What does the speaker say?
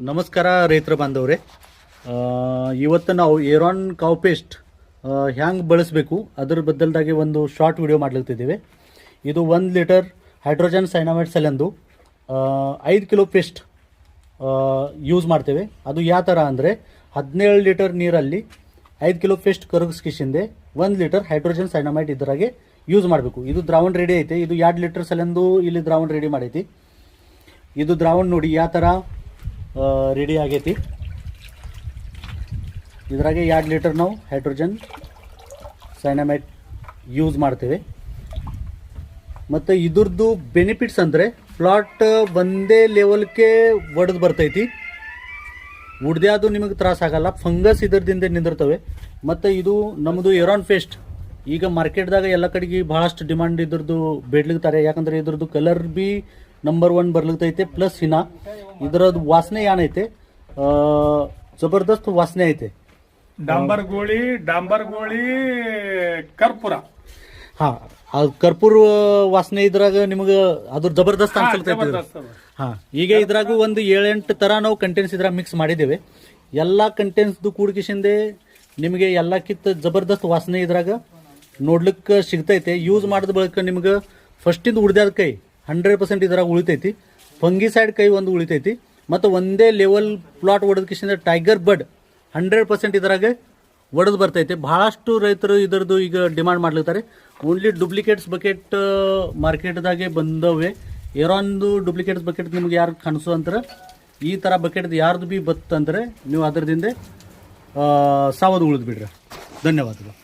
ನಮಸ್ಕಾರ ರೈತರ ಬಾಂಧವ್ರೆ. ಇವತ್ತು ನಾವು ಏರಾನ್ ಕಾವ್ ಪೇಸ್ಟ್ ಹ್ಯಾಂಗೆ ಬಳಸಬೇಕು? ಅದ್ರ ಬದಲ್ದಾಗೆ ಒಂದು ಶಾರ್ಟ್ ವಿಡಿಯೋ ಮಾಡ್ಲತ್ತಿದ್ದೀವಿ. ಇದು ಒಂದು ಲೀಟರ್ ಹೈಡ್ರೋಜನ್ ಸೈನಮೈಡ್ ಸೆಲೆಂದು ಐದು ಕಿಲೋ ಪೇಸ್ಟ್ ಯೂಸ್ ಮಾಡ್ತೇವೆ. ಅದು ಯಾವ ಥರ ಅಂದರೆ, ಹದಿನೇಳು ಲೀಟರ್ ನೀರಲ್ಲಿ ಐದು ಕಿಲೋ ಪೇಸ್ಟ್ ಕರಗಿಸ್ಕಿಸಿಂದೆ ಒಂದು ಲೀಟರ್ ಹೈಡ್ರೋಜನ್ ಸೈನಮೈಡ್ ಇದರಾಗೆ ಯೂಸ್ ಮಾಡಬೇಕು. ಇದು ದ್ರಾವಣ ರೆಡಿ ಐತೆ. ಇದು ಎರಡು ಲೀಟರ್ ಸಲೆಂದು ಇಲ್ಲಿ ದ್ರಾವಣ ರೆಡಿ ಮಾಡೈತಿ. ಇದು ದ್ರಾವಣ ನೋಡಿ ಯಾವ ಥರ ರೆಡಿ ಆಗೈತಿ. ಇದ್ರಾಗೆ ಎರಡು ಲೀಟರ್ ನಾವು ಹೈಡ್ರೋಜನ್ ಸೈನಮೈಟ್ ಯೂಸ್ ಮಾಡ್ತೇವೆ. ಮತ್ತು ಇದ್ರದ್ದು ಬೆನಿಫಿಟ್ಸ್ ಅಂದರೆ ಪ್ಲಾಟ್ ಒಂದೇ ಲೆವೆಲ್ಗೆ ಒಡೆದು ಬರ್ತೈತಿ. ಉಡ್ದ್ಯಾದು ನಿಮಗೆ ತ್ರಾಸ ಆಗಲ್ಲ ಫಂಗಸ್ ಇದರದಿಂದ ನಿಂದಿರ್ತವೆ. ಮತ್ತು ಇದು ನಮ್ಮದು ಎರಾನ್ ಫೇಸ್ಟ್ ಈಗ ಮಾರ್ಕೆಟ್ದಾಗ ಎಲ್ಲ ಕಡೆಗೆ ಭಾಳಷ್ಟು ಡಿಮಾಂಡ್ ಇದ್ರದ್ದು ಬೇಡ್ಲಿಕ್ತಾರೆ. ಯಾಕಂದರೆ ಇದ್ರದ್ದು ಕಲರ್ ಬಿ ನಂಬರ್ ಒನ್ ಬರ್ಲಿಕ್ತೈತೆ ಪ್ಲಸ್ ಇನ್ನ ಇದರದ್ದು ವಾಸನೆ ಏನೈತೆ ಜಬರ್ದಸ್ತ್ ವಾಸನೆ ಐತೆ. ಡಾಂಬರ್ ಗೋಳಿ ಡಾಂಬರ್ ಗೋಳಿ ಕರ್ಪೂರ. ಹಾ ಆ ಕರ್ಪೂರ ವಾಸನೆ ಇದ್ರಾಗ ನಿಮಗೆ ಅದ್ರ ಜಬರ್ದಸ್ತ್ ಅನ್ಸಲ್ತೈತಿ ಹಾ ಈಗ ಇದ್ರಾಗ ಒಂದು ಏಳೆಂಟು ತರ ನಾವು ಕಂಟೆಂಟ್ಸ್ ಇದ್ರಾಗ ಮಿಕ್ಸ್ ಮಾಡಿದ್ದೇವೆ. ಎಲ್ಲ ಕಂಟೆಂಟ್ಸ್ದು ಕೂಡ್ಕಿಸಿಂದೆ ನಿಮಗೆ ಎಲ್ಲಕ್ಕಿಂತ ಜಬರ್ದಸ್ತ್ ವಾಸನೆ ಇದ್ರಾಗ ನೋಡ್ಲಿಕ್ಕೆ ಸಿಗ್ತೈತೆ. ಯೂಸ್ ಮಾಡಿದ ಬಳಿಕ ನಿಮ್ಗೆ ಫಸ್ಟಿಂದ ಉಡ್ದ್ಯಾದ ಕೈ. ಹಂಡ್ರೆಡ್ ಪರ್ಸೆಂಟ್ ಇದ್ರಾಗ ಉಳಿತೈತಿ. ಫಂಗಿಸೈಡ್ ಕೈ ಒಂದು ಉಳಿತೈತಿ. ಮತ್ತು ಒಂದೇ ಲೆವೆಲ್ ಪ್ಲಾಟ್ ಹೊಡೆದಕ್ಕಿಂತ ಟೈಗರ್ ಬಡ್ ಹಂಡ್ರೆಡ್ ಪರ್ಸೆಂಟ್ ಇದ್ರಾಗ ಒಡೆದು ಬರ್ತೈತಿ. ಭಾಳಷ್ಟು ರೈತರು ಇದರದ್ದು ಈಗ ಡಿಮಾಂಡ್ ಮಾಡ್ಲಿರ್ತಾರೆ ಓನ್ಲಿ ಡುಪ್ಲಿಕೇಟ್ಸ್ ಬಕೆಟ್ ಮಾರ್ಕೆಟ್ದಾಗೆ ಬಂದವೆ. ಏರಾನ್ದು ಡುಪ್ಲಿಕೇಟ್ಸ್ ಬಕೆಟ್ ನಿಮ್ಗೆ ಯಾರು ಕಾಣಿಸು ಅಂತಾರೆ, ಈ ಥರ ಬಕೆಟ್ ಯಾರ್ದು ಬಿ ಬತ್ತಂದ್ರೆ ನೀವು ಅದರದಿಂದ ಸಾವದು ಉಳಿದು ಬಿಡ್ರಿ. ಧನ್ಯವಾದಗಳು.